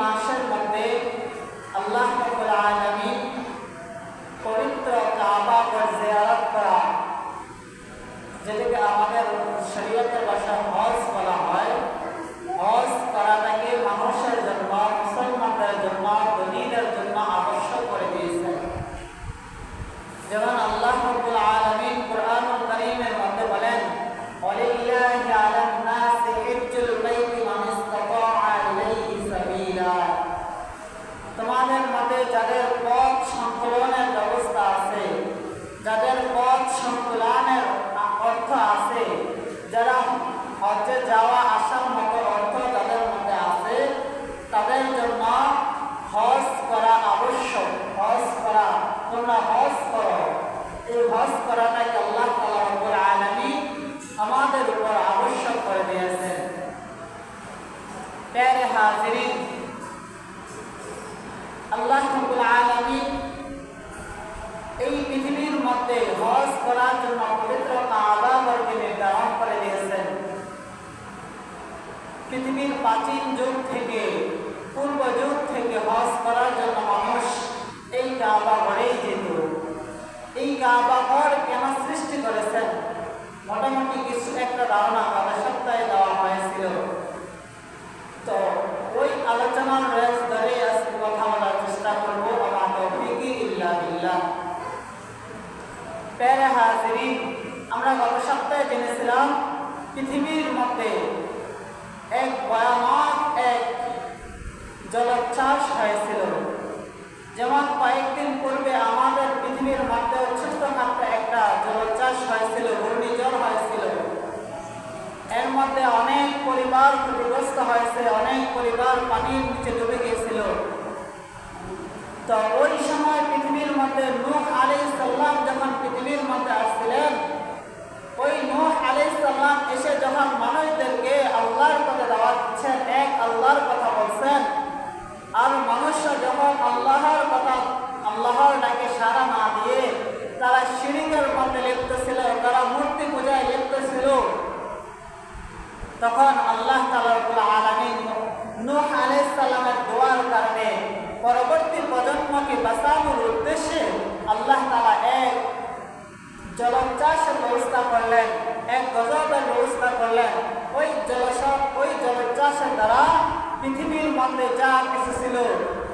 মাসের মধ্যে আল্লাহ রাব্বুল আলামিন পবিত্র কাবা জিয়ারত করা, যেটাকে আমাদের শরীয়তের বাসায় হজ বলা হয়। হজ করাটাকে মানুষের জন্য মুসলমানদের জন্য দলিলের জন্য আবশ্যক করে দিয়েছেন যেমন আল্লাহ রাব্বুল আলামিন কোরআনুল কারীমের মধ্যে বলেন ওয়ালিল্লাহি আলান নাসি হিজ্জুল বাইতি মান ইসতাতাআ ইলাইহি সাবিলা তোমাদের মধ্যে যাদের পথ সংকলনের ব্যবস্থা আছে যাদের পথ সংকলনের অর্থ আছে যারা হজে যাওয়া আসার মতো অর্থ যাদের মধ্যে আছে তাদের জন্য হজ করা আবশ্যক হজ করা তোমরা হজ করো এই হজ করাটাকে আল্লাহ তালা রব্বুল আলামিন আমাদের উপর আবশ্যক করে দিয়েছেন। আল্লাহ রব্বুল আলামিন এই পৃথিবীর মধ্যে হজ করার জন্য পবিত্র কাবাগরকে নির্ধারণ করে দিয়েছেন। পৃথিবীর প্রাচীন যুগ থেকে, পূর্ব যুগ থেকে হজ করার জন্য মানুষ এই কাবা যেত। এই কাবা ঘর কেন সৃষ্টি করেছেন? মোটামুটি কিছু একটা ধারণা গত সপ্তাহে দেওয়া হয়েছিল। তো ওই আলোচনার রেস ধরে আজকে কথা বলার চেষ্টা করব। আমার তৌফিকি ইল্লা বিল্লাহ। প্যারে হাজিরিন, আমরা গত সপ্তাহে জেনেছিলাম পৃথিবীর মধ্যে এক ভয়ানক এক জলোচ্ছ্বাস হয়েছিল যেমন কয়েকদিন পূর্বে আমাদের পৃথিবীর মধ্যে ছোট্টখাট্ট একটা জলোচ্ছ্বাস হয়েছিল ঘূর্ণিঝড় হয়েছিল এর মধ্যে অনেক পরিবার ক্ষতিগ্রস্ত অনেক পরিবার পানির নিচে ডুবে গিয়েছিল। তো ওই সময় পৃথিবীর মধ্যে নূহ আলী সাল্লাম যখন পৃথিবীর মধ্যে আসছিলেন, ওই নূহ আলী সাল্লাম এসে যখন মানুষদেরকে আল্লাহর কথা দাওয়াত দিচ্ছেন, এক আল্লাহর কথা বলছেন, আর মনুষ্য যখন আল্লাহর কথা, আল্লাহর ডাকে সারা না দিয়ে তারা শিরিকের মধ্যে লিপ্ত ছিল, তারা মূর্তি পূজায় লিপ্ত ছিল তখন আল্লাহ আলাইহিস দোয়ার কারণে পরবর্তী প্রজন্মকে বাঁচানোর উদ্দেশ্যে আল্লাহ তালা এক জলোচ্ছ্বাসের ব্যবস্থা করলেন, এক গজবের ব্যবস্থা করলেন। ওই জলস ওই জলোচ্ছ্বাসের দ্বারা পৃথিবীর মধ্যে যা কিছু ছিল,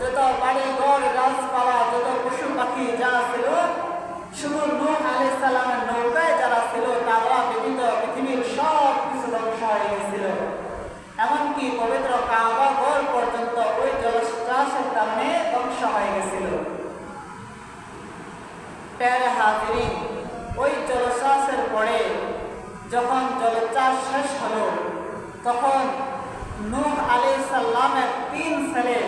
যত বাড়ি ঘর, গাছপালা, যত পশু পাখি যা ছিল, শুধু নূহ আলাইহিস সালামের নৌকায় যারা ছিল, তারা ব্যতীত পৃথিবীর সব হয়ে গেছিল এমনকি পবিত্র কাবা ঘর পর্যন্ত ওই জলোচ্ছ্বাসের কারণে ধ্বংস হয়ে গেছিল। প্যারে ওই জলোচ্ছ্বাসের পরে যখন জলোচ্ছ্বাস শেষ হলো, তখন নূহ আলী সাল্লামের তিন ছেলে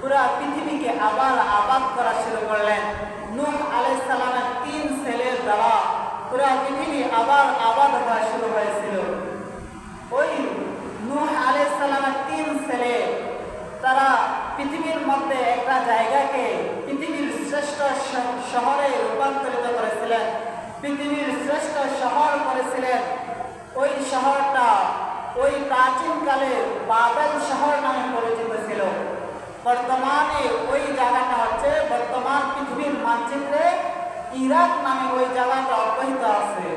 পুরা পৃথিবীকে আবার আবাদ করা শুরু করলেন। নূহ আলী সাল্লামের তিন ছেলের দ্বারা পুরা পৃথিবী আবার আবাদ হওয়া শুরু হয়েছিল। ওই নূহ আলী সাল্লামের তিন ছেলে, তারা পৃথিবীর মধ্যে একটা জায়গাকে পৃথিবীর শ্রেষ্ঠ শহরে রূপান্তরিত করেছিলেন। পৃথিবীর শ্রেষ্ঠ শহর করেছিলেন। ওই শহরটা ওই প্রাচীনকালে বাবেল শহর নামে পরিচিত ছিল। বর্তমানে ওই জায়গাটা হচ্ছে বর্তমান পৃথিবীর মানচিত্রে ইরাক নামে ওই জায়গাটা অব্যাহত আছে।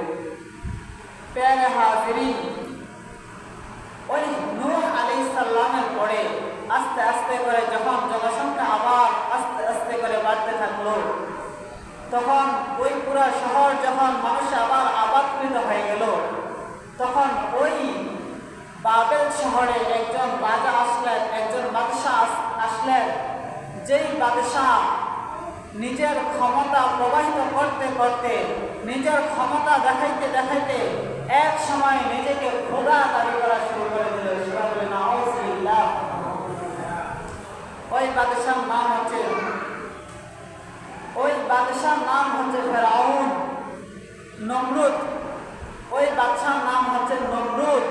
প্যারে হাজিরিন। ওই নূহ আলাইহিস সালামের পরে আস্তে আস্তে করে যখন জনসংখ্যা আবার আস্তে আস্তে করে বাড়তে থাকল, তখন ওই পুরো শহর যখন মানুষ আবার আবাদকৃত হয়ে গেল, তখন ওই বাবেল শহরে একজন রাজা আসলেন, একজন বাদশাহ আস- আসলেন। যেই বাদশাহ নিজের ক্ষমতা প্রবাহিত করতে করতে, নিজের ক্ষমতা দেখাইতে দেখাইতে এক সময় নিজেকে খোদা দাবি করা শুরু করে দিল সেটা বলে নাউজুবিল্লাহ ওই বাদশার নাম হচ্ছে, ওই বাদশার নাম হচ্ছে ফেরাউন, নমরুদ। ওই বাদশার নাম হচ্ছে নমরুদ।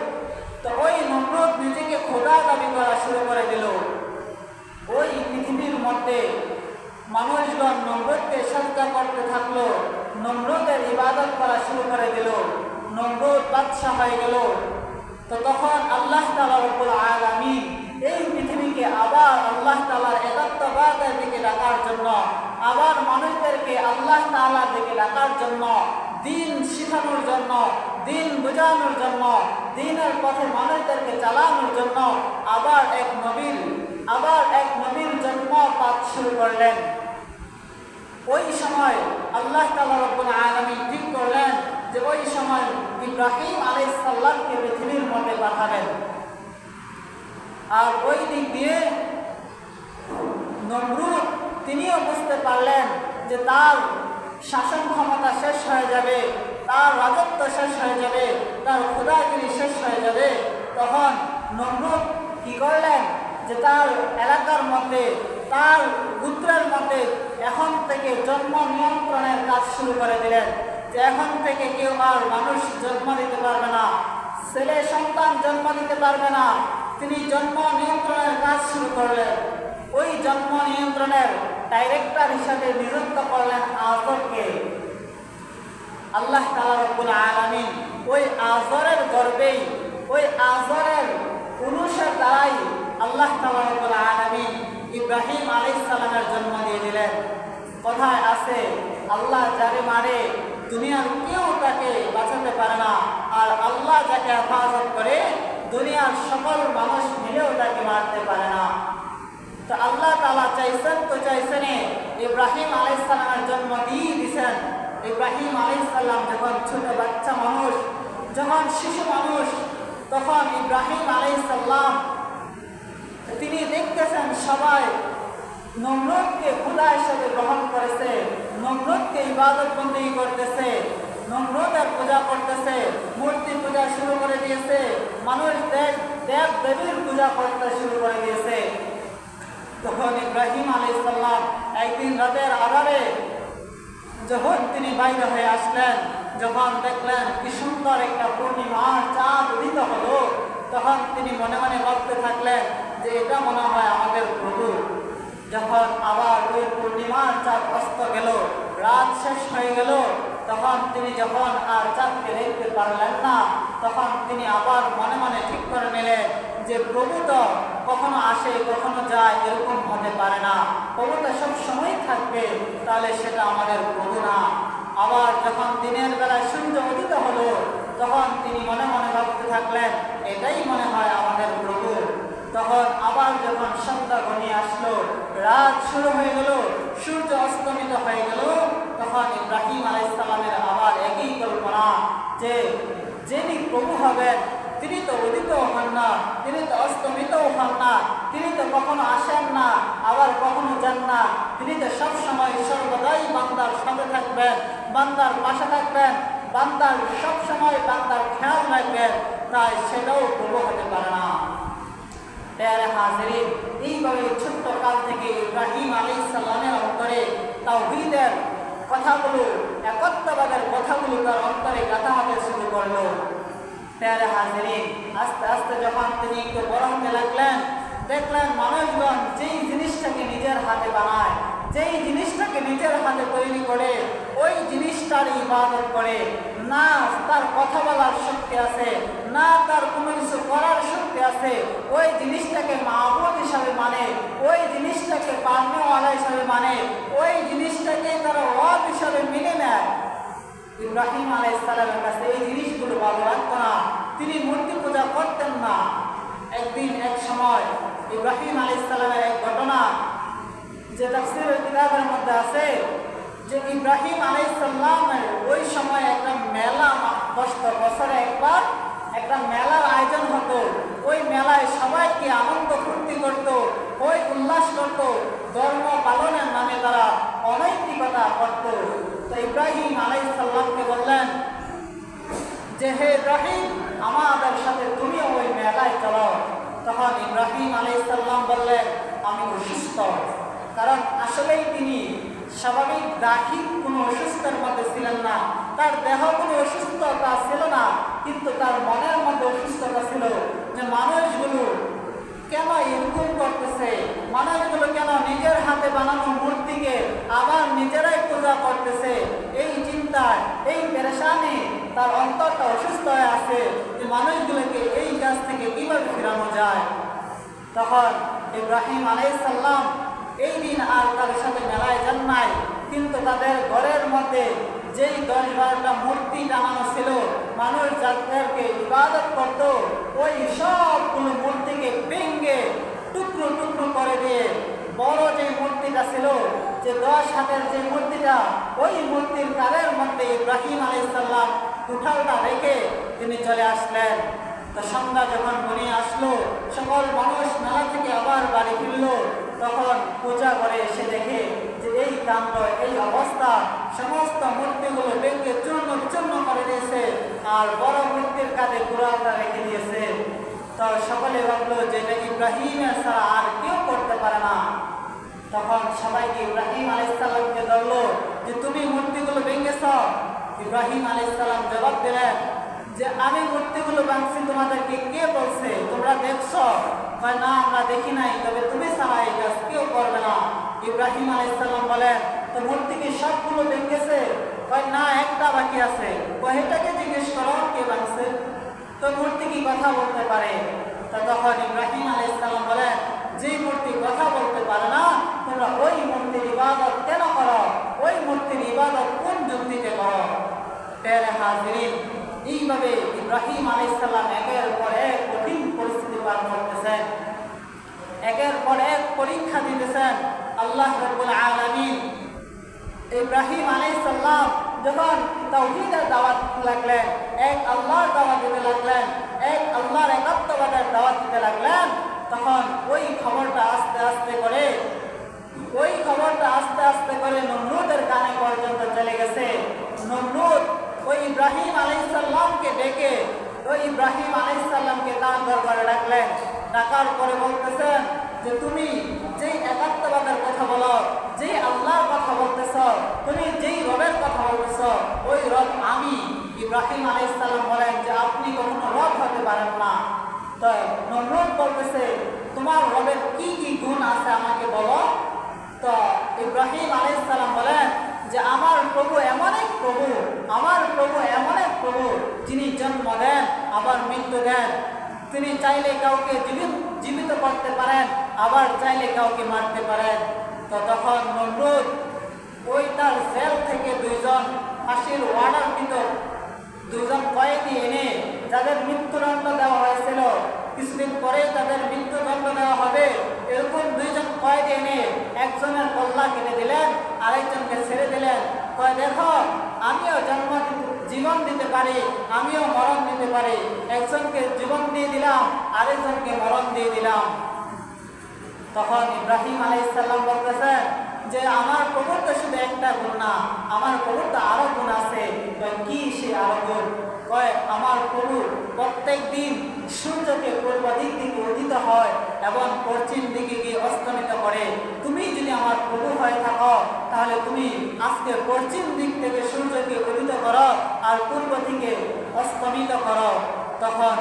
তো ওই নমরুদ নিজেকে খোদা দাবি করা শুরু করে দিল। ওই পৃথিবীর মধ্যে মানুষগণ নমরুদকে শ্রদ্ধা করতে থাকল, নমরুদের ইবাদত করা শুরু করে দিল, নমরুদ বাদশাহ হয়ে গেল। তো তখন আল্লাহ তালা রব্বুল আলামিন এই পৃথিবীকে আবার আল্লাহ তালার একাত্মবাদের দিকে ডাকার জন্য, আবার মানুষদেরকে আল্লাহ তালার দিকে ডাকার জন্য, দিন শিখানোর জন্য, দিন বোঝানোর জন্য, দিনের পথে মানুষদেরকে চালানোর জন্য আবার এক নবীন আবার এক নবীর জন্ম পাঠ শুরু করলেন। ওই সময় আল্লাহ তালা রব্বুল আলমী ঠিক করলেন যে ওই সময় ইব্রাহিম আলাই সাল্লামকে পৃথিবীর মধ্যে পাঠাবেন। আর ওই দিক দিয়ে নমরুদ তিনিও বুঝতে পারলেন যে তার শাসন ক্ষমতা শেষ হয়ে যাবে, তার রাজত্ব শেষ হয়ে যাবে, তার ক্ষুদাগিরি শেষ হয়ে যাবে। তখন নমরুদ কি করলেন? যে তার এলাকার মধ্যে, তার পুত্রের মধ্যে এখন থেকে জন্ম নিয়ন্ত্রণের কাজ শুরু করে দিলেন। যে এখন থেকে কেউ আর মানুষ জন্ম দিতে পারবে না, ছেলে সন্তান জন্ম দিতে পারবে না তিনি জন্ম নিয়ন্ত্রণের কাজ শুরু করলেন। ওই জন্ম নিয়ন্ত্রণের ডাইরেক্টর হিসাবে নিযুক্ত করলেন আজরকে। আল্লাহ তালা রব্বুল আলমিন ওই আজরের গর্বেই, ওই আজরের পুরুষের দ্বারাই আল্লাহ তালা রব্বুল আলমিন ইব্রাহিম আলাইহিস সালামের জন্ম দিয়ে দিলেন। কথায় আছে, আল্লাহ যারে মারে, দুনিয়ার কেউ তাকে বাঁচাতে পারে না, আর আল্লাহ যাকে হেফাজত করে দুনিয়ার সকল মানুষ মিলেও তাকে মারতে পারে না। তো আল্লাহ তালা চাইছেন, তো চাইছেন ইব্রাহিম আলাইসাল্লামের জন্ম দিয়ে দিছেন। ইব্রাহিম আলাইসাল্লাম যখন ছোট বাচ্চা মানুষ, যখন শিশু মানুষ, তখন ইব্রাহিম আলাইসাল্লাম তিনি দেখতেছেন সবাই নমরুদকে খুদা হিসেবে গ্রহণ করেছে, নমরুদকে ইবাদত বন্দী করতেছে। নমরুদের পূজা করতেছে, মূর্তি পূজা শুরু করে দিয়েছে, মানুষ দেব দেব দেবীর পূজা করতে শুরু করে দিয়েছে। তখন ইব্রাহিম আলাইসাল্লাম একদিন রাতের আধারে যখন তিনি বাইরে হয়ে আসলেন, যখন দেখলেন কি সুন্দর একটা পূর্ণিমার চাঁদ উদিত হলো, তখন তিনি মনে মনে ভাবতে থাকলেন যে এটা মনে হয় আমাদের প্রভু যখন আবার ওই পূর্ণিমার চাঁদ অস্ত গেল, রাত শেষ হয়ে গেল তখন তিনি যখন আর চাঁদকে দেখতে পারলেন না, তখন তিনি আবার মনে মনে ঠিক করে নিলেন যে প্রভু তো কখনো আসে, কখনো যায় এরকম হতে পারে না। প্রভু তো সব সময় থাকবে, তাহলে সেটা আমাদের প্রভু না। আবার যখন দিনের বেলায় সূর্য উদিত হলো, তখন তিনি মনে মনে ভাবতে থাকলেন, এটাই মনে হয় আমাদের প্রভু। তখন আবার যখন সন্ধ্যা ঘনিয়ে আসলো, রাত শুরু হয়ে গেল, সূর্য অস্তমিত হয়ে গেল, তখন ইব্রাহিম আলাইসালামের আবার একই কল্পনা যে যিনি প্রভু হবেন, তিনি তো উদিত হন না, তিনি তো অস্তমিতও হন না, তিনি তো কখনো আসেন না, আবার কখনো যান না, তিনি তো সবসময় সর্বদাই বান্দার সাথে থাকবেন, বান্দার পাশে থাকবেন, বান্দার সবসময় বান্দার খেয়াল রাখবেন, তাই সেটাও প্রভু হতে পারে না। পেয়ারে হাজিরিন এইভাবে ছোট্ট কাল থেকে ইব্রাহিম আলী সাল্লামের অন্তরে তাওহীদের কথাগুলো একত্ববাদের কথাগুলো তার অন্তরে গাথা হতে শুরু করল। পেয়ারে হাজিরিন, আস্তে আস্তে যখন তিনি একটু বড় হতে লাগলেন, দেখলেন মানুষগণ যেই জিনিসটাকে নিজের হাতে বানায়, যেই জিনিসটাকে নিজের হাতে তৈরি করে, ওই জিনিসটার ইবাদত করে। না তার কথা বলার শক্তি আছে, না তার কোনো কিছু করার শক্তি আছে, ওই জিনিসটাকে মাহবুদ হিসাবে মানে ওই জিনিসটাকে পান্নওয়ালা হিসাবে মানে ওই জিনিসটাকে তারা রব হিসাবে মেনে নেয়। ইব্রাহিম আলাইসালামের কাছে এই জিনিসগুলো ভালো লাগতো না। তিনি মূর্তি পূজা করতেন না। একদিন এক সময় ইব্রাহিম আলাইসালামের এক ঘটনা যে তাফসিরের কিতাবের মধ্যে আছে যে ইব্রাহিম আলাইসাল্লামের ওই সময় একটা মেলা বসত, বছরে একবার একটা মেলার আয়োজন হতো। ওই মেলায় সবাইকে আনন্দ ফুর্তি করত, ওই উল্লাস করত, ধর্ম পালনের নামে তারা অনৈতিকতা করত। তো ইব্রাহিম আলাইসাল্লামকে বললেন, যে হে ইব্রাহিম, আমাদের সাথে তুমিও ওই মেলায় চলো তখন ইব্রাহিম আলাইসাল্লাম বললেন, আমি অসুস্থ। কারণ আসলেই তিনি স্বাভাবিক দাহিক কোনো অসুস্থের মধ্যে ছিলেন না। তার দেহ কোনো অসুস্থতা ছিল না, কিন্তু তার মনের মধ্যে অসুস্থতা ছিল যে মানুষগুলো কেন এরকম করতেছে? মানুষগুলো কেন নিজের হাতে বানানো মূর্তিকে আবার নিজেরাই পূজা করতেছে? এই চিন্তায়, এই পেরেশানে, তার অন্তরটা অসুস্থ হয়ে আছে যে মানুষগুলোকে এই কাজ থেকে কীভাবে ফেরানো যায়? তখন ইব্রাহিম আলাইসাল্লাম এই দিন আর তাদের সাথে মেলায় যান নাই। কিন্তু তাদের ঘরের মধ্যে যেই দশ বারোটা মূর্তি টানানো ছিল, মানুষ যাদেরকে ইবাদত করত। ওই সবগুলো মূর্তিকে ভেঙ্গে টুকরো টুকরো করে দিয়ে বড় যে মূর্তিটা ছিল, যে দশ হাতের যে মূর্তিটা, ওই মূর্তির কারের মধ্যে ইব্রাহিম আলাইসাল্লাম উঠালটা রেখে তিনি চলে আসলেন। তো সন্ধ্যা যখন ঘনিয়ে আসলো, সকল মানুষ মেলা থেকে আবার বাড়ি ফিরলো। তখন পূজা করে এসে দেখে যে এই কাণ্ড এই অবস্থা, সমস্ত মূর্তিগুলো ব্যঙ্গে চূর্ণ বিচূর্ণ করে দিয়েছে আর বড় মূর্তির কাঁধে কুড়ালটা রেখে দিয়েছে। তো সকলে ভাবলো যে এটা ইব্রাহিমের ছাড়া আর কেউ করতে পারে না। তখন সবাইকে ইব্রাহিম আলাইসাল্লামকে ধরলো যে তুমি মূর্তিগুলো ভেঙেছ ইব্রাহিম আলাইসাল্লাম জবাব দিলেন যে আমি মূর্তিগুলো ভাঙছি, তোমাদেরকে কে বলছে? তোমরা দেখছ? না, আমরা দেখি তবে তুমি কেউ করবে না। ইব্রাহিম আলাইসাল্লাম তো সবগুলো না, একটা বাকি আছে। জিজ্ঞেস করো, কে তো কথা বলতে পারে? তা যে কথা বলতে পারে না, তোমরা ওই মূর্তির কেন ওই মূর্তির কোন যুক্তিতে এইভাবে ইব্রাহিম আলাইসাল্লাম একের পর এক কঠিন পরিস্থিতি পার করতেছেন। একের পর এক পরীক্ষা দিতেছেন আল্লাহ রব্বুল আলামিন। ইব্রাহিম আলাইসাল্লাম যখন তাওহীদের দাওয়াত লাগলেন, এক আল্লাহর দাওয়াত দিতে লাগলেন, এক আল্লাহর একাত্মবাদের দাওয়াত দিতে লাগলেন, তখন ওই খবরটা আস্তে আস্তে করে, ওই খবরটা আস্তে আস্তে করে নমরুদের কানে পর্যন্ত চলে গেছে। নমরুদ ওই ইব্রাহিম আলাইসাল্লামকে ডেকে ওই ইব্রাহিম আলাইসাল্লামকে তার দরবারে ডাকলেন। ডাকার পরে বলতেছেন যে, তুমি যেই একাত্মবাদের কথা বলো, যেই আল্লাহর কথা বলতেছ, তুমি যেই রবের কথা বলতেছ, ওই রব আমি। ইব্রাহিম আলাইসাল্লাম বলেন যে, আপনি কখনো রব হতে পারেন না। তো নমরুদ বলতেছে, তোমার রবের কি কি গুণ আছে আমাকে বলো? তো ইব্রাহিম আলাইসাল্লাম বলেন যে আমার প্রভু এমন এক প্রভু, আমার প্রভু এমন এক প্রভু, যিনি জন্ম দেন, আবার মৃত্যু দেন। তিনি চাইলে কাউকে জীবিত জীবিত করতে পারেন, আবার চাইলে কাউকে মারতে পারেন তো তখন নমরুদ ওই তার জেল থেকে দুইজন ফাঁসির ওয়ার্ডার ভিতর দুজন কয়েদি এনে যাদের মৃত্যুদণ্ড দেওয়া হয়েছিল কিছুদিন পরে তাদের মৃত্যুদণ্ড দেওয়া হবে এরকম দুইজন কয়েদি এনে একজনের কল্লা কেটে দিলেন আরেকজনকে ছেড়ে দিলেন কয় দেখো আমিও জন্ম দিতে- জীবন দিতে পারি আমিও মরণ দিতে পারি একজনকে জীবন দিয়ে দিলাম আরেকজনকে মরণ দিয়ে দিলাম তখন আলাইসাল্লাম বলতেছেন যে, আমার প্রভুর তো শুধু একটা গুণ না, আমার প্রভুর তো আরও গুণ আছে। কি সে আরও গুণ? কয়, আমার প্রভু প্রত্যেক দিন সূর্যকে পূর্ব দিক উদিত হয় এবং পশ্চিম দিকে গিয়ে অস্তমিত করে। তুমি যদি আমার প্রভু হয়ে থাকো, তাহলে তুমি আজকে পশ্চিম দিক থেকে সূর্যকে উদিত করো আর পূর্ব দিকে অস্তমিত করো। তখন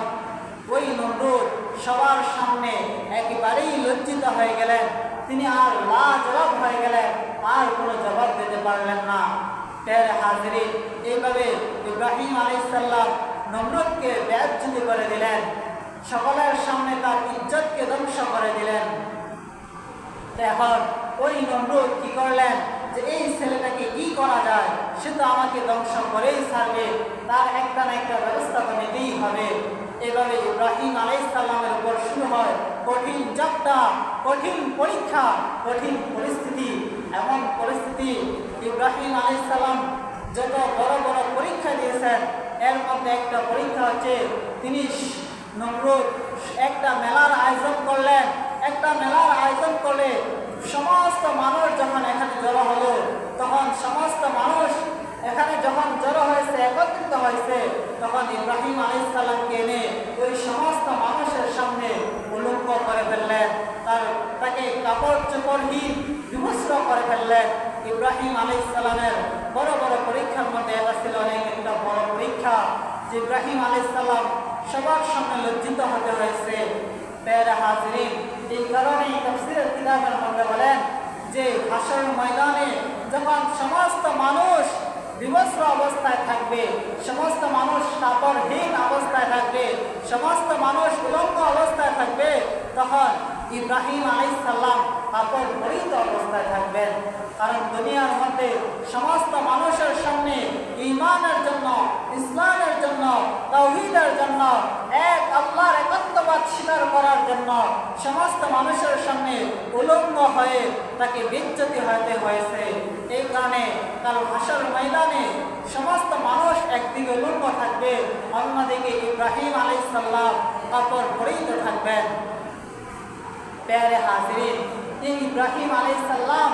ওই নমরুদ সবার সামনে একেবারেই লজ্জিত হয়ে গেলেন। তিনি আর লা জবাব হয়ে গেলেন। আর কোনো জবাব দিতে পারলেন না। টের হাজিরি। এইভাবে ইব্রাহিম আলাইসাল্লাম নমরুদকে ব্যাজ্যুতি করে দিলেন। সকলের সামনে তার ইজ্জতকে ধ্বংস করে দিলেন। এখন ওই নমরুদ কি করলেন যে এই ছেলেটাকে কি করা যায়? সে তো আমাকে ধ্বংস করেই ছাড়বে। তার একটা না একটা ব্যবস্থা তো নিতেই হবে। এভাবে ইব্রাহিম আলাইসাল্লামের উপর শুরু হয় কঠিন যাত্রা, কঠিন পরীক্ষা, কঠিন পরিস্থিতি, এমন পরিস্থিতি ইব্রাহিম আলাইসাল্লাম যত বড় বড় পরীক্ষা দিয়েছেন, এর মধ্যে একটা পরীক্ষা হচ্ছে তিনি নমরুদ। একটা মেলার আয়োজন করলেন, একটা মেলার আয়োজন করলে সমস্ত মানুষ যখন এখানে জড়ো হলো, তখন সমস্ত মানুষ এখানে যখন জড়ো হয়েছে একত্রিত হয়েছে তখন ইব্রাহিম আলাইসাল্লামকে এনে ওই সমস্ত মানুষের সামনে উলঙ্গ করে ফেললেন তার তাকে কাপড় চোপড়হীন বিভস্র করে ফেললেন ইব্রাহিম আলাইসাল্লামের বড় বড় পরীক্ষার মধ্যে এটা ছিল অনেক একটা বড় পরীক্ষা যে ইব্রাহিম আলাইসাল্লাম সবার সামনে লজ্জিত হতে হয়েছে। পেয়ারা হাজরিন, এই কারণে তফসিরের মধ্যে বলেন যে হাসর ময়দানে যখন সমস্ত মানুষ বিবস্ত্র অবস্থায় থাকবে, সমস্ত মানুষ কাপড়হীন অবস্থায় থাকবে, সমস্ত মানুষ উলঙ্গ অবস্থায় থাকবে, তখন ইব্রাহিম আলাইসাল্লাম কাপড় পরিহিত অবস্থায় থাকবেন। কারণ দুনিয়ার মধ্যে সমস্ত মানুষের সামনে ইমানের জন্য, ইসলামের জন্য তৌহিদের জন্য, এক আল্লাহর একত্ববাদ স্বীকার করার জন্য সমস্ত মানুষের সামনে উলঙ্গ হয়ে তাকে বিচ্যুতি হতে হয়েছে। এই কারণে কাল ভাষার ময়দানে সমস্ত মানুষ একদিকে উলঙ্গ থাকবে, অন্যদিকে ইব্রাহিম আলাইসাল্লাম কাপড় পরিহিত থাকবেন। প্যারে হাজির এই ইব্রাহিম আলাইসাল্লাম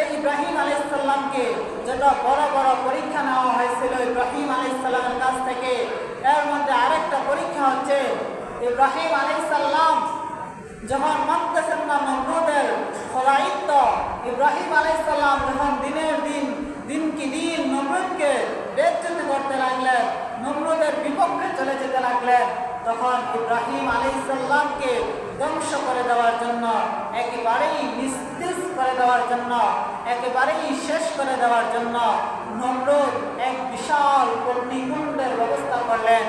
এই ইব্রাহিম আলাইসাল্লামকে যত বড় বড় পরীক্ষা নেওয়া হয়েছিল ইব্রাহিম আলাইসাল্লামের কাছ থেকে, এর মধ্যে আরেকটা পরীক্ষা হচ্ছে ইব্রাহিম আলাইসাল্লাম যখন মানতেছেন না নমরুদের ফলাইত্য ইব্রাহিম আলাইসাল্লাম যখন দিনের দিন দিন কি দিন নমরুদকে বেচ্যুতি করতে লাগলেন, নমরুদের বিপক্ষে চলে যেতে লাগলেন, তখন ইব্রাহিম আলাইসাল্লামকে ধ্বংস করে দেওয়ার জন্য, একেবারেই নিস্তেজ করে দেওয়ার জন্য, একেবারেই শেষ করে দেওয়ার জন্য নমরুদ এক বিশাল অগ্নিকুণ্ডের ব্যবস্থা করলেন।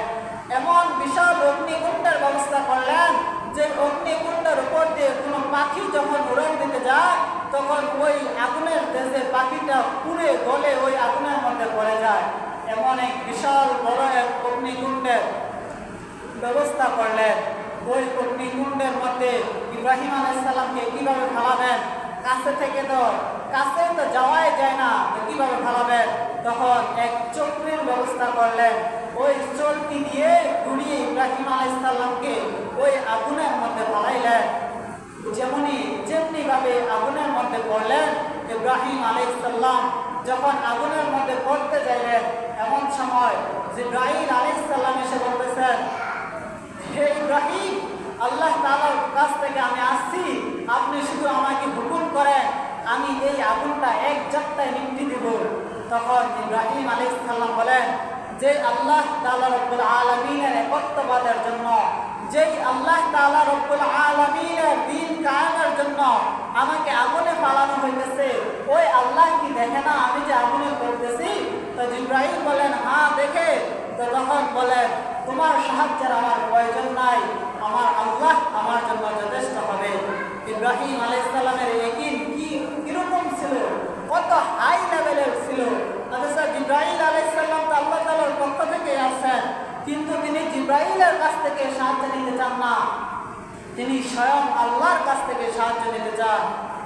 এমন বিশাল অগ্নিকুণ্ডের ব্যবস্থা করলেন যে অগ্নিকুণ্ডের উপর দিয়ে কোনো পাখি যখন উড়ান দিতে যায়, তখন ওই আগুনের দেশে পাখিটা পুড়ে গলে ওই আগুনের মধ্যে পড়ে যায়। এমন এক বিশাল বড় এক অগ্নিকুণ্ডের ব্যবস্থা করলেন। ওই অগ্নিকুণ্ডের মধ্যে ইব্রাহিম আলাইসাল্লামকে কীভাবে ফালাবেন কাছে থেকে তো কাছে তো যাওয়াই যায় না কীভাবে ফালাবেন তখন এক চক্রের ব্যবস্থা করলেন। ওই চলতি দিয়ে ঘুরিয়ে ইব্রাহিম আলাইসাল্লামকে ওই আগুনের মধ্যে ফালাইলেন যেমনই যেমনি ভাবে আগুনের মধ্যে পড়লেন, ইব্রাহিম আলাইসাল্লাম যখন আগুনের মধ্যে পড়তে যাইলেন, এমন সময় জিব্রাহিম আলাইসাল্লাম এসে বলতেছেন হে ইব্রাহিম, আল্লাহ তাআলার কাছ থেকে আমি আসছি। আপনি শুধু আমাকে হুকুম করেন, আমি এই আগুনটা এক যাত্রায় নিমটি দিব। তখন ইব্রাহিম আলাইহিস সালাম বলেন, যে আল্লাহ তাআলা রব্বুল আলামিনের একত্ববাদের জন্য, যেই আল্লাহ তাআলা রব্বুল আলামিনের দিন কায়েমের জন্য আমাকে আগুনে পালানো হইতেছে, ওই আল্লাহ কি দেখে না আমি যে আগুনে করতেছি তো ইব্রাহিম বলেন হ্যাঁ দেখে। তো তখন বলেন তোমার সাহায্যের আমার প্রয়োজন নাই। আমার আল্লাহ আমার জন্য যথেষ্ট হবে। ইব্রাহিম আলাইসাল্লামের একিন কি কীরকম ছিল? কত হাই লেভেলের ছিল? অথচ ইব্রাহিম আলাইসাল্লাম তো আল্লাহ তালার পক্ষ থেকে আসছেন। কিন্তু তিনি জিব্রাহিলের কাছ থেকে সাহায্য নিতে চান না। তিনি স্বয়ং আল্লাহর কাছ থেকে সাহায্য নিতে চান।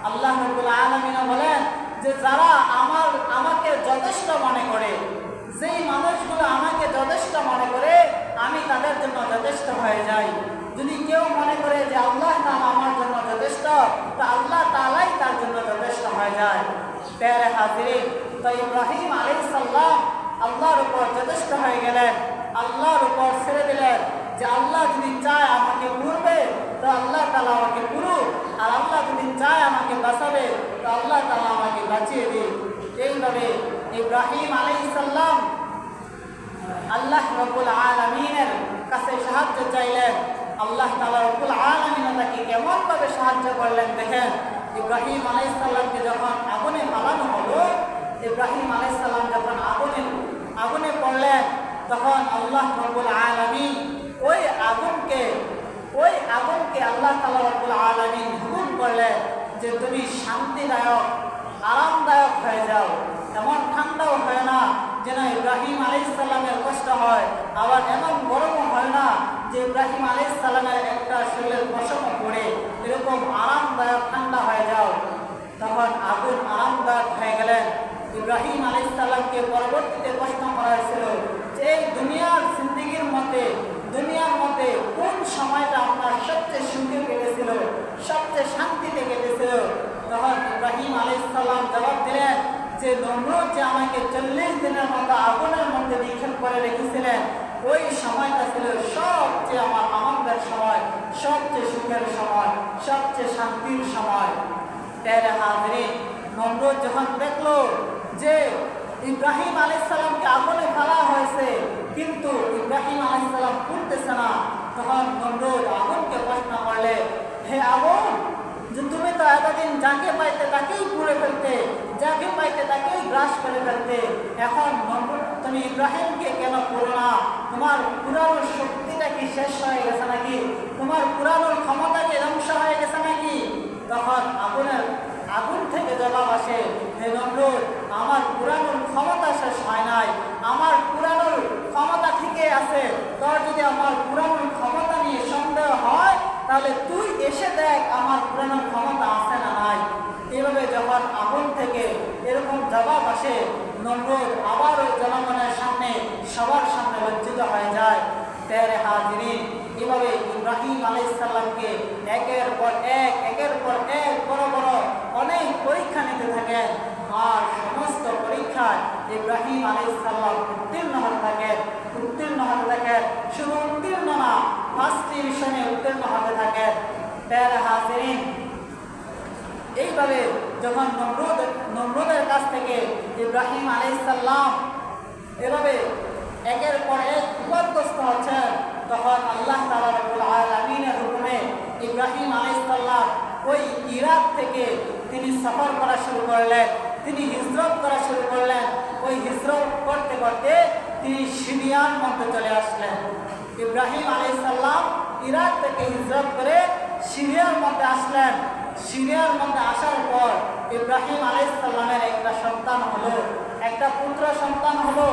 আল্লাহ রবুল আলমিনা বলেন যে যারা আমার আমাকে যথেষ্ট মনে করে, যেই মানুষগুলো আমাকে যথেষ্ট মনে করে আমি তাদের জন্য যথেষ্ট হয়ে যাই যদি কেউ মনে করে যে আল্লাহ তালা আমার জন্য যথেষ্ট তা আল্লাহ তালাই তার জন্য যথেষ্ট হয়ে যায় প্যারে হাজির তো ইব্রাহিম আলী সাল্লাম আল্লাহর উপর যথেষ্ট হয়ে গেলেন আল্লাহর উপর ছেড়ে দিলেন যে আল্লাহ যদি চায় আমাকে পুরবে তো আল্লাহ তালা আমাকে পুরুক আর আল্লাহ যদি চায় আমাকে বাঁচাবে তো আল্লাহ তালা আমাকে বাঁচিয়ে দিক এইভাবে ইব্রাহিম আলী সাল্লাম আল্লাহ রব্বুল আলমিনের কাছে সাহায্য চাইলেন আল্লাহ তালা রব্বুল আলমিন তাকে কেমনভাবে সাহায্য করলেন দেখেন ইব্রাহিম আলাইসাল্লামকে যখন আগুনে পালানো হলো, ইব্রাহিম আলাইসাল্লাম যখন আগুনে আগুনে পড়লেন, তখন আল্লাহ রব্বুল আলমিন ওই আগুনকে ওই আগুনকে আল্লাহ তালা রব্বুল আলমিন হুকুম করলেন যে তুমি শান্তিদায়ক, আরামদায়ক হয়ে যাও। এমন ঠান্ডাও হয় না যেন ইব্রাহিম আলাইসাল্লামের কষ্ট হয়, আবার এমন গরমও হয় না যে ইব্রাহিম আলাইসাল্লামের একটা শরীরের পশমও পড়ে। এরকম আরামদায়ক ঠান্ডা হয়ে যাও, তখন আগুন আরামদায়ক হয়ে গেলেন। ইব্রাহিম আলাইসাল্লামকে পরবর্তীতে প্রশ্ন করা হয়েছিল যে, এই দুনিয়ার জিন্দিগির মধ্যে, দুনিয়ার মধ্যে কোন সময়টা আপনার সবচেয়ে সুখে কেটেছিল, সবচেয়ে শান্তিতে কেটেছিল? তখন ইব্রাহিম আলাইসাল্লাম জবাব দিলেন যে, নমরুদ যে আমাকে চল্লিশ দিনের মতো আগুনের মধ্যে নিক্ষেপ করে রেখেছিলেন ওই সময়টা ছিল সবচেয়ে আমার আনন্দের সময়, সবচেয়ে সুখের সময়, সবচেয়ে শান্তির সময়। তেরে হাজরে নমরুদ যখন দেখল যে ইব্রাহিম আলাইসাল্লামকে আগুনে ফেলা হয়েছে, কিন্তু ইব্রাহিম আলাইসাল্লাম পুড়তেছে না, তখন নমরুদ আগুনকে প্রশ্ন করলে, হে আগুন, যে তুমি তো এতদিন যাকে পাইতে তাকেই পুড়ে ফেলতে, যাকে পাইতে তাকেই গ্রাস করে ফেলতে, এখন নমরুদ তুমি ইব্রাহিমকে কেন পুরো না? তোমার পুরানো শক্তি শক্তিটা কি শেষ হয়ে গেছে নাকি? তোমার পুরানোর ক্ষমতা কি ধ্বংস হয়ে গেছে নাকি? তখন আগুনের, আগুন থেকে জবাব আসে যে নমরুদ, আমার পুরানোর ক্ষমতা শেষ হয় নাই। আমার পুরানোর ক্ষমতা ঠিকই আছে। তোর যদি আমার পুরানোর ক্ষমতা নিয়ে সন্দেহ হয়, তাহলে তুই এসে দেখ আমার পুরানোর ক্ষমতা আছে না নাই। এভাবে যখন আগুন থেকে এরকম জবাব আসে নমরুদ আবার ওই জনগণের সামনে, সবার সামনে লজ্জিত হয়ে যায়। তেরে হাজিরিন, এভাবে ইব্রাহিম আলাইসাল্লামকে একের পর এক, একের পর এক, বড় বড় অনেক পরীক্ষা নিতে থাকেন। আর সমস্ত পরীক্ষায় ইব্রাহিম আলাইসাল্লাম উত্তীর্ণ হতে থাকেন, উত্তীর্ণ হতে থাকেন, শুধু উত্তীর্ণ না ফার্স্ট ডিভিশনে উত্তীর্ণ হতে থাকেন। তেরে হাজিরিন, এইভাবে যখন নমরুদ, নমরুদের কাছ থেকে ইব্রাহিম আলাইসাল্লাম এভাবে একের পর এক বিপদগ্রস্ত হচ্ছেন, তখন আল্লাহ তালা রবুল আলমিনের হুকুমে ইব্রাহিম আলাইসাল্লাম ওই ইরাক থেকে তিনি সফর করা শুরু করলেন, তিনি হিজরত করা শুরু করলেন। ওই হিজরত করতে করতে তিনি সিরিয়ার মধ্যে চলে আসলেন। ইব্রাহিম আলাইসাল্লাম ইরাক থেকে হিজরত করে সিরিয়ার মধ্যে আসলেন। সিরিয়ার মধ্যে আসার পর ইব্রাহিম আলাইসাল্লামের একটা সন্তান হলো। একটা পুত্র সন্তান হলো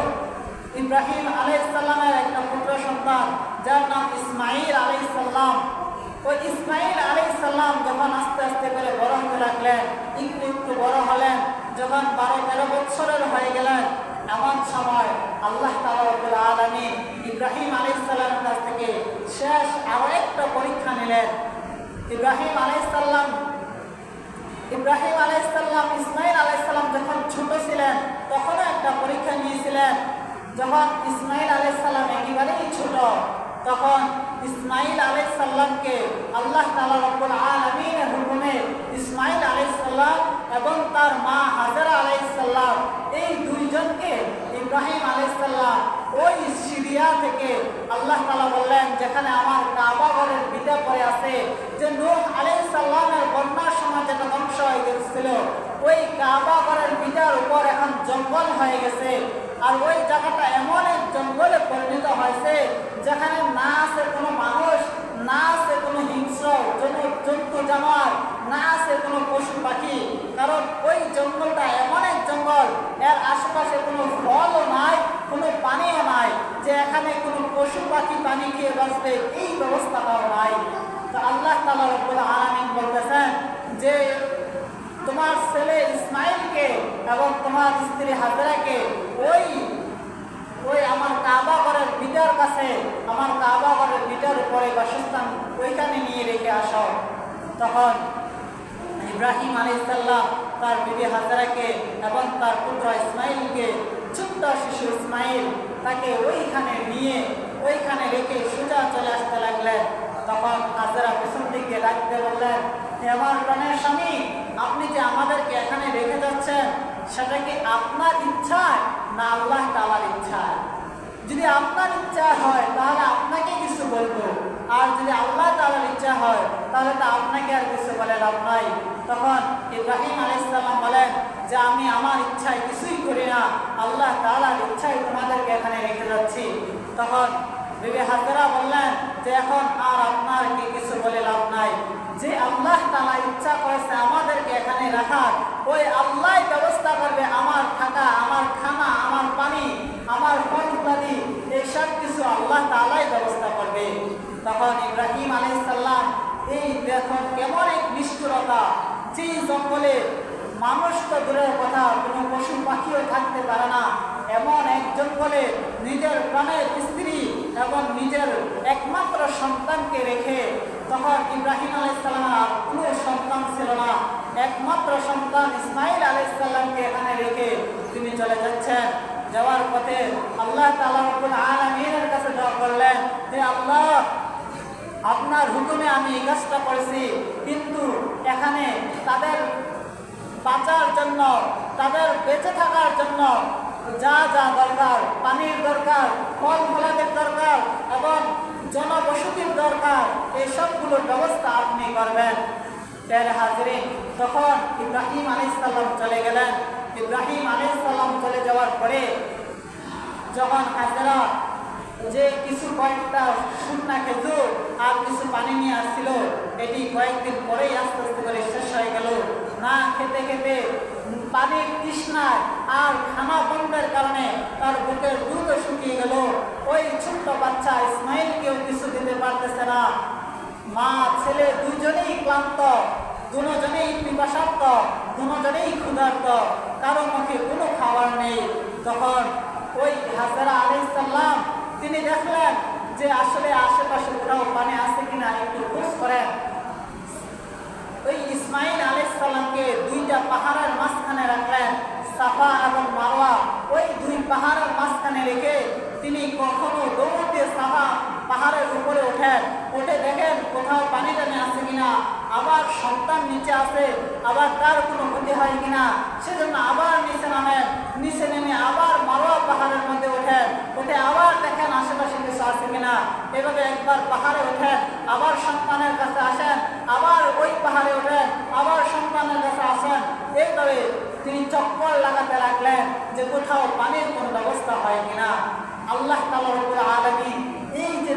ইব্রাহিম আলাইসাল্লামের একটা পুত্র সন্তান, যার নাম ইসমাইল আলাইসাল্লাম ওই ইসমাইল আলাইসাল্লাম যখন আস্তে আস্তে করে বড় হতে লাগলেন, একটু একটু বড় হলেন, যখন বারো তেরো বৎসরের হয়ে গেলেন, এমন সময় আল্লাহ তালা আলমী ইব্রাহিম আলাইসাল্লামের কাছ থেকে শেষ আরও একটা পরীক্ষা নিলেন। ইব্রাহিম আলাইসাল্লাম ইব্রাহিম আলাইসাল্লাম ইসমাইল আলাইসাল্লাম যখন ছোট ছিলেন, তখনও একটা পরীক্ষা নিয়েছিলেন যখন ইসমাইল আলাইসাল্লাম একেবারেই ছোট, তখন ইসমাইল আলাইসাল্লামকে আল্লাহ তালা রব্বুল আলমিনের হুকুমে ইসমাইল আলাইসাল্লাম এবং তার মা হাজারা আলাইসাল্লাম এই দুইজনকে ইব্রাহিম আলাইসাল্লাম ওই সিরিয়া থেকে আল্লাহ তালা বললেন, যেখানে আমার কাবা ঘরের বিদা পরে আছে, যে নূহ আলাইসাল্লামের বন্যার সময় যেটা ধ্বংস হয়ে গেছিল, ওই কাবা ঘরের বিদার উপর এখন জঙ্গল হয়ে গেছে। আর ওই জায়গাটা এমন এক জঙ্গলে পরিণত হয়েছে, যেখানে না আছে কোনো মানুষ, না আছে কোনো হিংস্র জন- জন্তু, জানোয়ার, না আছে কোনো পশু পাখি। কারণ ওই জঙ্গলটা এমন এক জঙ্গল, এর আশেপাশে কোনো ফলও নাই, কোনো পানিও নাই। যে এখানে কোনো পশু পাখি পানি খেয়ে বাঁচবে এই ব্যবস্থা ব্যবস্থাটাও নাই। তো আল্লাহ তালা রব্বুল আলামিন বলতেছেন যে তোমার ছেলে ইসমাইলকে এবং তোমার স্ত্রী হাজরাকে ওই ওই আমার কাবা ঘরের বিটার কাছে, আমার কাবা ঘরের বিটার উপরে বাসস্থান ওইখানে নিয়ে রেখে আসো। তখন ইব্রাহিম আলাইসাল্লাম তার বিবি হাজারাকে এবং তার পুত্র ইসমাইলকে ছোট্ট শিশু ইসমাইল তাকে ওইখানে নিয়ে, ওইখানে রেখে সোজা চলে আসতে লাগলেন। তখন হাজারা পেছন দিকে ডাকতে বললেন "হে আমার প্রাণের স্বামী, আপনি যে আমাদেরকে এখানে রেখে যাচ্ছেন, সেটা কি আপনার ইচ্ছায় না আল্লাহ তালার ইচ্ছায়? যদি আপনার ইচ্ছা হয়, তাহলে আপনাকে কিছু বলব। আর যদি আল্লাহ তালার ইচ্ছা হয়, তাহলে তো আপনাকে আর কিছু বলে লাভ নাই। তখন ইব্রাহিম আলাইসাল্লাম বলেন যে আমি আমার ইচ্ছায় কিছুই করি না, আল্লাহ তালার ইচ্ছায় তোমাদেরকে এখানে রেখে যাচ্ছি। তখন বিবি হাজারা বললেন, যে এখন আর আপনার কি কিছু বলে লাভ নাই। যে আল্লাহ তালা ইচ্ছা করেছে আমাদেরকে এখানে রাখার, ওই আল্লাহ ব্যবস্থা করবে আমার থাকা, আমার খানা, আমার পানি, আমার ফল ইত্যাদি। এইসব কিছু আল্লাহ তালাই ব্যবস্থা করবে। তখন ইব্রাহিম আলাইসাল্লাম এই দেখুন কেমন এক নিষ্ঠুরতা। যেই জঙ্গলে মানুষ তো দূরের কথা, কোনো পশু পাখিও থাকতে পারে না। এমন একজন জঙ্গলে নিজের প্রাণের স্ত্রী এবং নিজের একমাত্র সন্তানকে রেখে তখন ইব্রাহিম আলাইসাল্লামের আর কোনো সন্তান ছিল না। একমাত্র সন্তান ইসমাইল আলাইসাল্লামকে এখানে রেখে তিনি চলে যাচ্ছেন। যাওয়ার পথে আল্লাহ তালা রব্বুল আলমিনের কাছে দোয়া করলেন যে আল্লাহ, আপনার হুকুমে আমি এই কাজটা করেছি, কিন্তু এখানে তাদের বাঁচার জন্য, তাদের বেঁচে থাকার জন্য যা যা দরকার, পানির দরকার, ফল ফলাদের দরকার এবং জনবসতির দরকার, এই সবগুলোর ব্যবস্থা আপনি করবেন। তেরে হাজরিন, তখন ইব্রাহিম আলাইসাল্লাম চলে গেলেন। ইব্রাহিম আলাইসাল্লাম চলে যাওয়ার পরে যখন হাজরা যে কিছু কয়েকটা শুকনা খেজুর আর কিছু পানি নিয়ে আসছিল, এটি কয়েকদিন পরেই আস্তে আস্তে করে শেষ হয়ে গেল। না খেতে খেতে পানির তৃষ্ণায় আর খানা বন্ধের কারণে তার বুকের দুধ শুকিয়ে গেল। ওই ছোট্ট বাচ্চা ইসমাইলকেও কিছু দিতে পারতেছে না। মা, ছেলে দুজনেই ক্লান্ত, দুজনেই পিপাসার্থ দুজনেই ক্ষুধার্ত, কারও মুখে কোনো খাবার নেই। তখন ওই হাজারা আলাইসাল্লাম তিনি দেখলেন যে আসলে আশেপাশে কোথাও পানি আছে কিনা, একটু খোঁজ করেন। ওই ইসমাইল আলাইসাল্লামকে দুইটা পাহাড়ের মাঝখানে রাখলেন, সাফা এবং মারওয়া। ওই দুই পাহাড়ের মাঝখানে রেখে তিনি কখনো দৌড় দিয়ে সাফা পাহাড়ের উপরে ওঠেন। উঠে দেখেন কোথাও পানি টানি আছে কিনা, আবার সন্তান নিচে আছে, আবার তার কোনো ক্ষতি হয় কিনা। সেজন্য আবার নিচে নামেন, নিচে নেমে আবার মারোয়া পাহাড়ের মধ্যে ওঠেন। উঠে আবার দেখেন আশেপাশে কিছু আছে কিনা। এভাবে একবার পাহাড়ে ওঠেন, আবার সন্তানের কাছে আসেন আবার ওই পাহাড়ে ওঠেন আবার সন্তানের কাছে আসেন এইভাবে তিনি চক্কর লাগাতে লাগলেন যে কোথাও পানির কোনো ব্যবস্থা হয় কিনা। আল্লাহ উপরে আলামী এই যে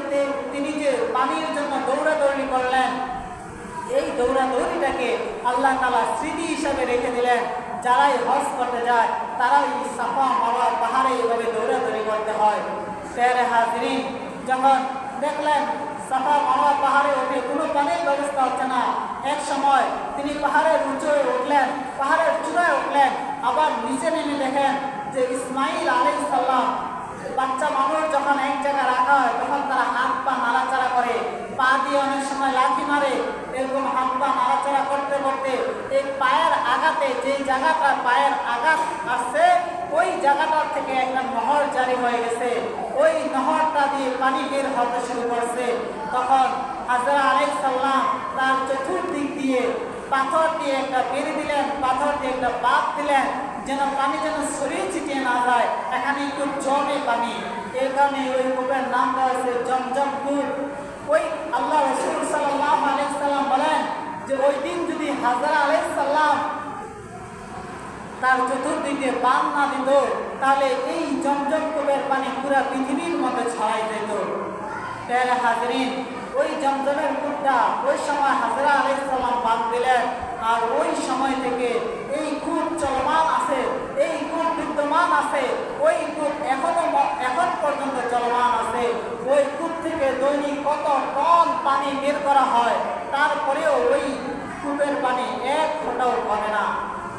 তিনি যে পানির জন্য দৌড়াদৌড়ি করলেন, এই দৌড়াদৌড়িটাকে আল্লাহ তালা স্মৃতি হিসাবে রেখে দিলেন। যারাই হজ করতে যায় তারা এই সাফা মারোয়া পাহাড়ে এইভাবে দৌড়াদৌড়ি করতে হয়। পেয়ারে হাজরিন, যখন দেখলেন সাফা মারোয়া পাহাড়ে ওঠে, কোনো পানির ব্যবস্থা হচ্ছে না। এক সময় তিনি পাহাড়ের উঁচুয়ে উঠলেন, পাহাড়ের চূড়ায় উঠলেন। আবার নিচে নেমে দেখেন যে ইসমাইল আলাইহিস সালাম বাচ্চা মানুষ যখন এক জায়গায় রাখা হয়, তখন তারা হাত পা নাড়াচাড়া করে। পা দিয়ে অনেক সময় লাঠি মারে, এরকম হাত পা নাড়াচাড়া করতে করতে এই পায়ের আঘাতে যে জায়গাটা পায়ের আঘাত আসছে ওই জায়গাটার থেকে একটা নহর জারি হয়ে গেছে। ওই নহরটা দিয়ে পানি বের হতে শুরু করছে। তখন হাজরা আলাইহিস সাল্লাম তার চতুর্দিক দিয়ে পাথর দিয়ে একটা বেরি দিলেন, পাথর দিয়ে একটা বাদ দিলেন, যেন পানি যেন ছড়িয়ে ছিটিয়ে না যায়। এখানে একটু জমে পানি। এই কারণে ওই কূপের নাম হয়েছে জমজম কূপ। ওই আল্লাহ রসুল সাল্লাহ আলাইসাল্লাম বলেন যে, ওই দিন যদি হাজারা আলাইসাল্লাম তার চতুর্দিকে বান না দিত, তাহলে এই জমজম কূপের পানি পুরা পৃথিবীর মধ্যে ছড়াই যেত। পেয়ারে হাজরিন, ওই জমজমের কূপটা ওই সময় হাজরা আলাইসাল্লাম বাদ দিলেন, আর ওই সময় থেকে এই কূপ চলমান আছে, এই কূপ বিদ্যমান আছে, ওই কূপ এখনও এখন পর্যন্ত চলমান আছে। ওই কূপ থেকে দৈনিক কত টন পানি বের করা হয়, তারপরেও ওই কূপের পানি এক ফোঁটাও কমে না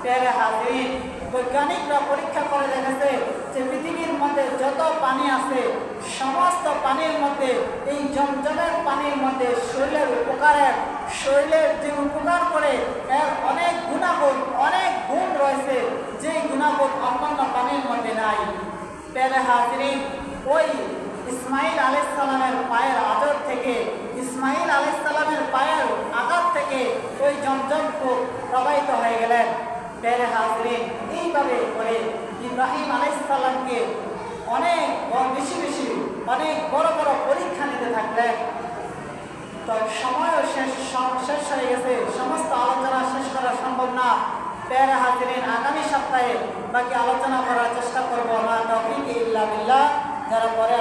পেয়ারে হাজির। বৈজ্ঞানিকরা পরীক্ষা করে দেখেছে যে পৃথিবীর মধ্যে যত পানি আছে, সমস্ত পানির মধ্যে, এই জমজমের পানির মধ্যে শরীরের উপকারের শরীরের যে উপকার করে, এর অনেক গুণাগুণ, অনেক গুণ রয়েছে, যে গুণাগুণ অন্যান্য পানির মধ্যে নাই। পেয়ারে হাজিরিন ওই ইসমাইল আলাইসালামের পায়ের আদর থেকে ইসমাইল আলাইসালামের পায়ের আঘাত থেকে ওই জমজম প্রবাহিত হয়ে গেলেন। এইভাবে করে ইব্রাহিম আলাইসাল্লামকে অনেক বেশি বেশি, অনেক বড় বড় পরীক্ষা নিতে থাকলেন। তো শেষ শেষ হয়ে গেছে। সমস্ত আলোচনা শেষ করা সম্ভব না। পেরে হাজিরিন আগামী সপ্তাহে বাকি আলোচনা করার চেষ্টা করব। আমার তফিক ইল্লা যারা পরে